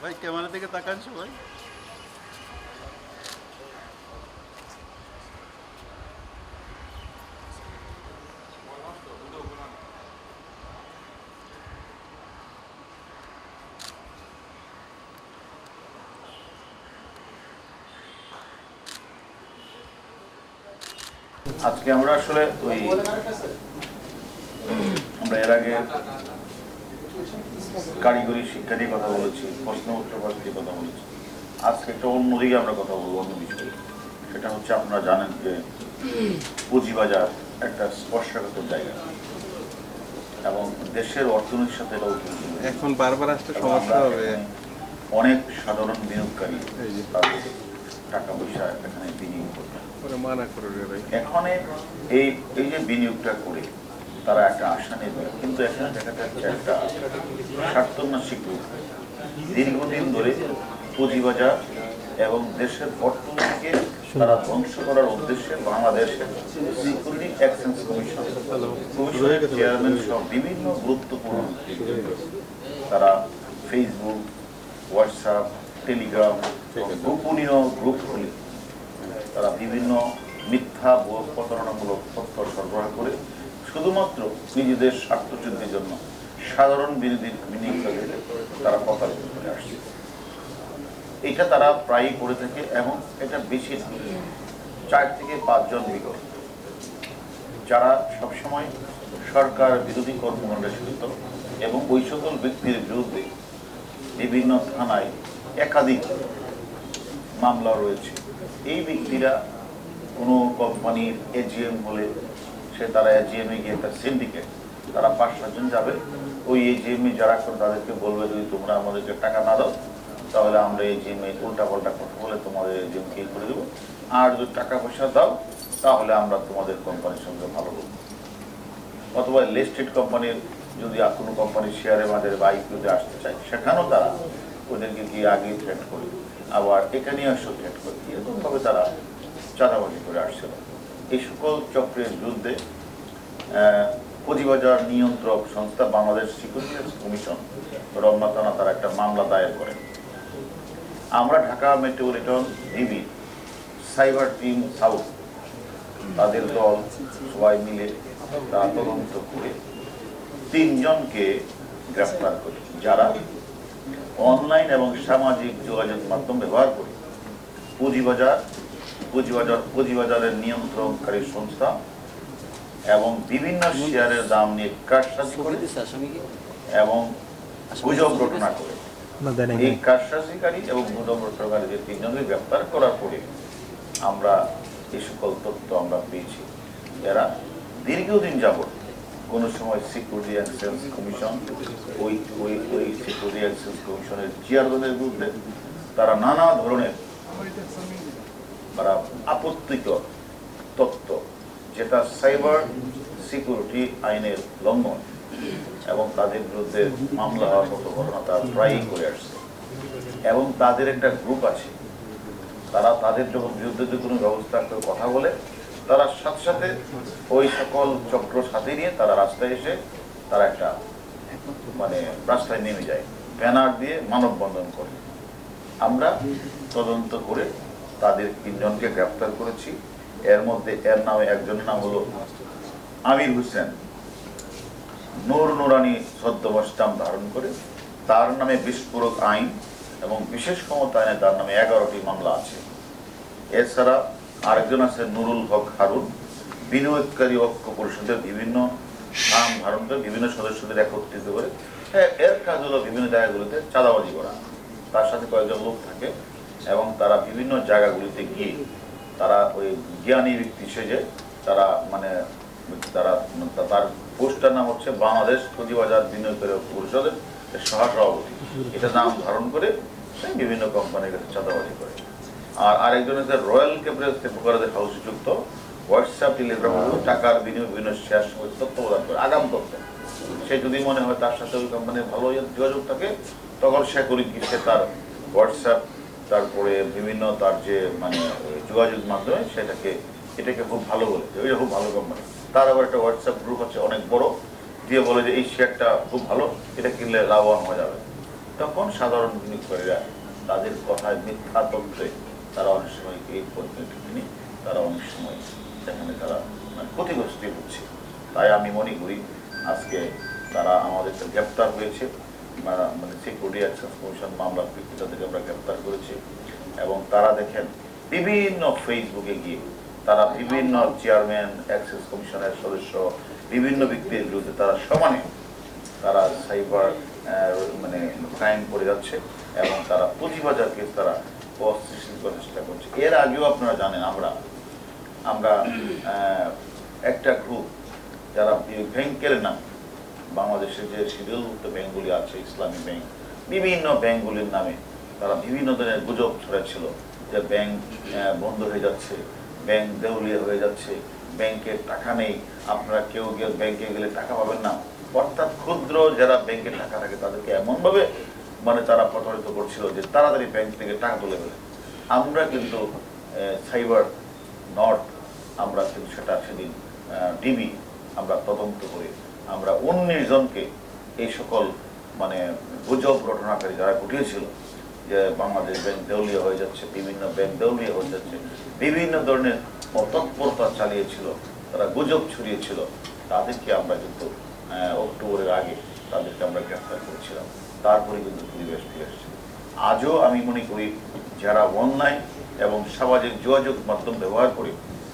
ভাই ক্যামেরা থেকে তাকান সবাই। আজকে আমরা আসলে ওই আমরা এর আগে কারিগরি শিক্ষা নিয়ে কথা বলেছি প্রশ্ন উত্তর নিয়ে কথা বলেছি। আজকে একটা অন্যদিকে আমরা কথা বলব অন্য বিষয়ে। সেটা হচ্ছে আপনারা জানেন যে পুঁজিবাজার একটা স্পর্শাগত জায়গা। এবং দেশের অর্থনীতির সাথে এখন বারবার আসতে সমস্যা হবে। অনেক সাধারণ বিনিয়োগকারী এই যে। তাদের টাকা পয়সা এখানে বিনিয়োগ করবে পরে করে রে ভাই। এখন এই এই যে বিনিয়োগটা করে তারা একটা আশা নেবে। কিন্তু এখানে দেখা যাচ্ছে একটা স্বার্থন্যাসিক দীর্ঘদিন ধরে পুঁজিবাজার এবং দেশের অর্থনীতিকে তারা ধ্বংস করার উদ্দেশ্যে বাংলাদেশের সিকিউরিটি এক্সচেঞ্জ কমিশন কমিশনের চেয়ারম্যান সহ বিভিন্ন গুরুত্বপূর্ণ তারা ফেসবুক হোয়াটসঅ্যাপ টেলিগ্রাম গোপনীয় গ্রুপ খুলে তারা বিভিন্ন মিথ্যা প্রতারণামূলক তথ্য সরবরাহ করে শুধুমাত্র নিজেদের স্বার্থযুদ্ধের জন্য সাধারণ বিরোধী বিনিয়োগকারীদের তারা প্রতারিত করে আসছে। এটা তারা প্রায়ই করে থাকে এবং এটা বেশি না। চার থেকে পাঁচজন বিগত যারা সবসময় সরকার বিরোধী কর্মকাণ্ডে জড়িত এবং ওই সকল ব্যক্তির বিরুদ্ধে বিভিন্ন থানায় একাধিক মামলা রয়েছে। এই ব্যক্তিরা কোনো কোম্পানির এজিএম হলে সে তারা এজিএমে গিয়ে একটা সিন্ডিকেট তারা পাঁচ সাতজন যাবে। ওই এই এজিএমে যারা করে তাদেরকে বলবে, যদি তোমরা আমাদেরকে টাকা না দাও, তাহলে আমরা এই এজিএমে উল্টা পাল্টা কথা বলে তোমাদের এজিএমকে করে দেবো। আর যদি টাকা পয়সা দাও, তাহলে আমরা তোমাদের কোম্পানির সঙ্গে ভালো করব। অথবা লিস্টেড কোম্পানির যদি কোনো কোম্পানির শেয়ারের বাজারে বা আইপিওতে আসতে চায়, সেখানেও তারা ওদেরকে গিয়ে আগেই থ্রেট করে, আবার এখানে এসেও থ্রেট করে। এরকমভাবে তারা চাঁদাবাজি করে আসছিল। এই সকল চক্রের আহ, পুঁজিবাজার নিয়ন্ত্রক সংস্থা বাংলাদেশ সিকিউরিটি কমিশন রমনা থানা তারা একটা মামলা দায়ের করে। আমরা Dhaka metropolitan DB cyber team south তাদের দল সবাই মিলে তারা তদন্ত করে তিনজনকে গ্রেফতার করে যারা অনলাইন এবং সামাজিক যোগাযোগ মাধ্যম ব্যবহার করে পুঁজিবাজার পুঁজিবাজার পুঁজিবাজারের নিয়ন্ত্রণকারী সংস্থা এবং বিভিন্ন শেয়ারের দাম নিয়ে কারসাজি করে এবং গুজব রটনা করে। এই কারসাজিকারী এবং গুজব রটনাকারী যে তিনজনকে গ্রেফতার করার পরে আমরা এই সকল তথ্য আমরা পেয়েছি। এরা দীর্ঘদিন যাবৎ কোনো সময় সিকিউরিটি এক্সচেঞ্জ কমিশন ওই ওই ওই সিকিউরিটি এক্সচেঞ্জ কমিশনের চেয়ারম্যানের বিরুদ্ধে তারা নানা ধরনের তারা আপত্তিকর তথ্য যেটা সাইবার সিকিউরিটি আইনের লঙ্ঘন এবং তাদের বিরুদ্ধে মামলা হওয়ার মতো ঘটনা তারা প্রায়ই করে আসছে। এবং তাদের একটা গ্রুপ আছে। তারা তাদের যখন বিরুদ্ধে কোনো ব্যবস্থা কেউ কথা বলে, তারা সাথে সাথে ওই সকল চক্র সাথে নিয়ে তারা রাস্তায় এসে তারা একটা মানে রাস্তায় নেমে যায়। ব্যানার দিয়ে মানববন্ধন করে। আমরা তদন্ত করে তাদের তিনজনকে গ্রেপ্তার করেছি। এর মধ্যে এর নামে একজনের নাম হলো আমির হোসেন। নূর নুরানি ছদ্মবস্তাম ধারণ করে তার নামে বিস্ফোরক আইন এবং বিশেষ ক্ষমতা আইনে তার নামে এগারোটি মামলা আছে। এছাড়া আরেকজন আছে নুরুল হক হারুন। বিনিয়োগকারী ঐক্য পরিষদের বিভিন্ন নাম ধারণ করে বিভিন্ন সদস্যদের একত্রিত করে এ- এর কাজ হলো বিভিন্ন জায়গাগুলিতে চাঁদাবাজি করা। তার সাথে কয়েকজন লোক থাকে। এবং তারা বিভিন্ন জায়গাগুলিতে গিয়ে তারা ওই জ্ঞানী ব্যক্তি সেজে তারা মানে তারা তার পোস্টার নাম হচ্ছে বাংলাদেশ পুঁজিবাজার বিনিয়োগকারী পরিষদের সহসভাপতি। এটা নাম ধারণ করে সে বিভিন্ন কোম্পানির কাছে চাঁদাবাজি করে। আর আরেকজন হচ্ছে রয়্যাল ক্যাপিটাল প্রকারদের হাউস যুক্ত হোয়াটসঅ্যাপ টেলিগ্রাম টাকার বিনিয়োগ বিভিন্ন শেয়ার সময় তথ্য প্রদান করে আগাম তথ্য। সে যদি মনে হয় তার সাথে ওই কোম্পানির ভালো যোগাযোগ থাকে তখন সে করি কি সে তার হোয়াটসঅ্যাপ তারপরে বিভিন্ন তার যে মানে যোগাযোগ মাধ্যমে সেটাকে, এটাকে খুব ভালো বলে ওইটা খুব ভালো কোম্পানি তার আবার একটা হোয়াটসঅ্যাপ গ্রুপ আছে অনেক বড়, দিয়ে বলে যে, এই শেয়ারটা খুব ভালো, এটা কিনলে লাভবান হওয়া যাবে। তখন সাধারণ বিনিয়োগকারীরা তাদের কথায় মিথ্যা তথ্যে তারা অনেক সময় এই পদ্ধতি কিনে, তারা অনেক সময় সেখানে তারা মানে ক্ষতিগ্রস্ত হচ্ছে। তাই আমি মনে করি, আজকে তারা আমাদের গ্রেপ্তার হয়েছে। মানে সিকিউরিটি অ্যাকশন কমিশন মামলার ভিত্তিতে তাদেরকে আমরা গ্রেপ্তার করেছি। এবং তারা দেখেন বিভিন্ন ফেসবুকে গিয়ে তারা বিভিন্ন চেয়ারম্যান অ্যাক্সেস কমিশনের সদস্য, বিভিন্ন ব্যক্তির বিরুদ্ধে তারা সমানে তারা সাইবার মানে ক্রাইম করে যাচ্ছে এবং তারা পুঁজিবাজারকে তারা অস্থিতিশীল করার চেষ্টা করছে। এর আগেও আপনারা জানেন আমরা আমরা একটা গ্রুপ যারা ব্যাংকের নাম বাংলাদেশের যে শিডিউলভুক্ত ব্যাংকগুলি আছে, ইসলামী ব্যাংক বিভিন্ন ব্যাংকগুলির নামে তারা বিভিন্ন ধরনের গুজব ছড়াচ্ছিল যে ব্যাংক বন্ধ হয়ে যাচ্ছে ব্যাংক দেউলিয়া হয়ে যাচ্ছে ব্যাংকের টাকা নেই, আপনারা কেউ গিয়ে ব্যাংকে গেলে টাকা পাবেন না। অর্থাৎ ক্ষুদ্র যারা ব্যাংকে টাকা থাকে তাদেরকে এমনভাবে মানে তারা প্রতারিত করছিল যে তাড়াতাড়ি ব্যাংক থেকে টাকা তুলে ফেলে। আমরা কিন্তু সাইবার নট আমরা কিন্তু সেটা সেদিন ডিবি আমরা তদন্ত করে আমরা উনিশ জনকে এই সকল মানে গুজব, ঘটনাকারী যারা ঘটিয়েছিল, যে বাংলাদেশ ব্যাংক দেউলিয়া হয়ে যাচ্ছে, বিভিন্ন ব্যাংক দেউলিয়া হয়ে যাচ্ছে, বিভিন্ন ধরনের তৎপরতা চালিয়েছিল, তারা গুজব ছড়িয়েছিল, তাদেরকে আমরা কিন্তু অক্টোবরের আগে তাদেরকে আমরা গ্রেফতার করেছিলাম। তারপরে কিন্তু পরিবেশ ফিরে এসেছে আজও আমি মনে করি, যারা অনলাইন এবং সামাজিক যোগাযোগ মাধ্যম ব্যবহার করে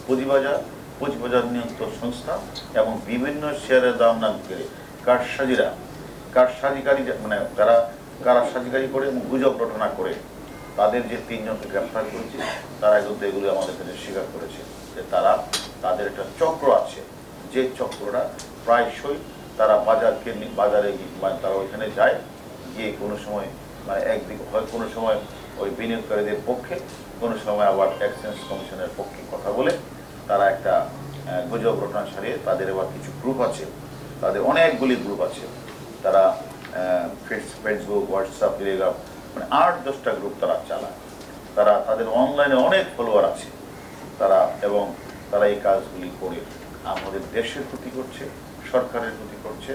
পুঁজিবাজার পুঁজিবাজার নিয়ন্ত্রণ সংস্থা এবং বিভিন্ন শেয়ারের দাম না করে কারসাজিরা, কারসাজিকারী মানে যারা কারসাজিকারী করে এবং গুজব রটনা করে, তাদের যে তিনজনকে গ্রেফতার করেছে, তারা কিন্তু এগুলি আমাদের কাছে স্বীকার করেছে যে তারা তাদের একটা চক্র আছে। যে চক্রটা প্রায়শই তারা বাজারকে বাজারে মানে তারা ওইখানে যায়, গিয়ে কোনো সময় মানে একদিকে হয়, কোনো সময় ওই বিনিয়োগকারীদের পক্ষে, কোনো সময় আবার এক্সচেঞ্জ কমিশনের পক্ষে কথা বলে তারা একটা গুজব রটনা ছাড়িয়ে তাদের আবার কিছু গ্রুপ আছে। তাদের অনেকগুলি গ্রুপ আছে। তারা ফেসবুক হোয়াটসঅ্যাপ টেলিগ্রাম মানে আট দশটা গ্রুপ তারা চালায়। তারা, তাদের অনলাইনে অনেক ফলোয়ার আছে। তারা, এবং তারা এই কাজগুলি করে আমাদের দেশের ক্ষতি করছে, সরকারের ক্ষতি করছে,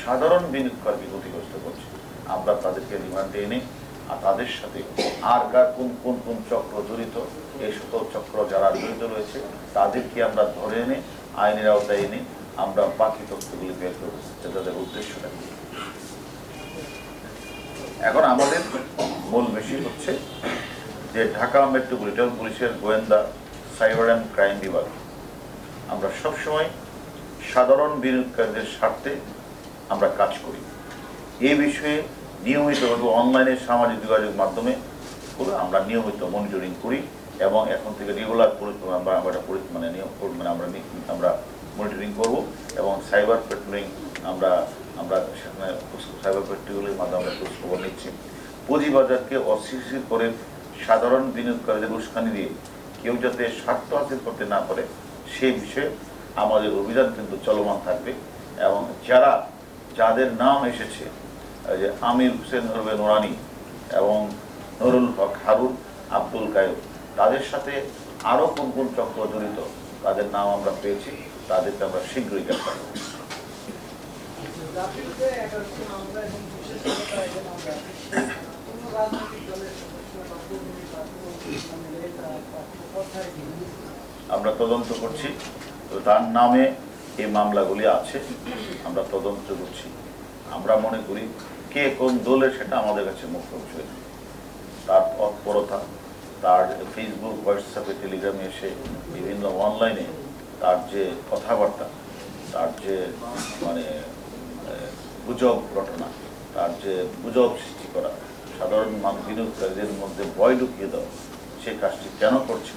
সাধারণ বিনিয়োগকারীকে ক্ষতিগ্রস্ত করছে। আমরা তাদেরকে রিমান্ডে এনে আর তাদের সাথে আর কার, কোন কোন কোন চক্র জড়িত এই সকল চক্র যারা জড়িত রয়েছে তাদেরকে আমরা ধরে এনে, আইনের আওতায় এনে আমরা বাকি তথ্যগুলি বের করব। তাদের উদ্দেশ্যটা। কি এখন আমাদের মূল বিষয় হচ্ছে যে ঢাকা মেট্রোপলিটন পুলিশের গোয়েন্দা, সাইবার অ্যান্ড ক্রাইম বিভাগ আমরা সবসময় সাধারণ বিনিয়োগকারীদের স্বার্থে আমরা কাজ করি। এই বিষয়ে নিয়মিতভাবে অনলাইনে সামাজিক যোগাযোগ মাধ্যমে আমরা নিয়মিত মনিটরিং করি। এবং এখন থেকে রেগুলার আমরা আমরা পরি- মানে নিয়ম মানে আমরা আমরা মনিটরিং করব এবং সাইবার পেট্রোলিং আমরা আমরা সেখানে সাইবার পেট্রোলিংয়ের মাধ্যমে আমরা খোঁজ খবর নিচ্ছি। পুঁজিবাজারকে অস্থিতিশীল করে সাধারণ বিনিয়োগকারীদের উস্কানি দিয়ে কেউ যাতে স্বার্থ হাসিল করতে না পারে, সেই বিষয়ে আমাদের অভিযান কিন্তু চলমান থাকবে এবং যারা, যাদের নাম এসেছে যে আমির হোসেন হরবে নোরানি এবং নুরুল হক হারুন, আব্দুল কায়ুব তাদের সাথে আরও কোন কোন চক্র জড়িত। তাদের নাম আমরা পেয়েছি, তাদেরকে আমরা শীঘ্রই গ্রেপ্তার আমরা তদন্ত করছি। তো তার নামে এই মামলাগুলি আছে, আমরা তদন্ত করছি। আমরা মনে করি কে কোন দলের সেটা আমাদের কাছে মুখ্য বিষয়। তার তৎপরতা তার ফেসবুক হোয়াটসঅ্যাপে টেলিগ্রামে এসে বিভিন্ন অনলাইনে তার যে কথাবার্তা তার যে মানে গুজব ঘটনা তার যে গুজব সৃষ্টি করা সাধারণ বিনিয়োগকারীদের মধ্যে ভয় ঢুকিয়ে দেওয়া সে কাজটি কেন করছে?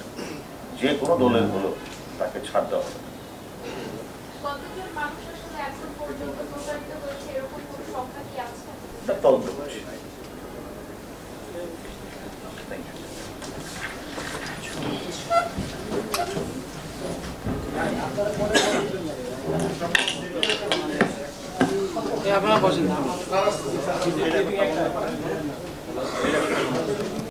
যে কোনো দলের হলো তাকে ছাড় দেওয়া হবে। তদন্ত কতজন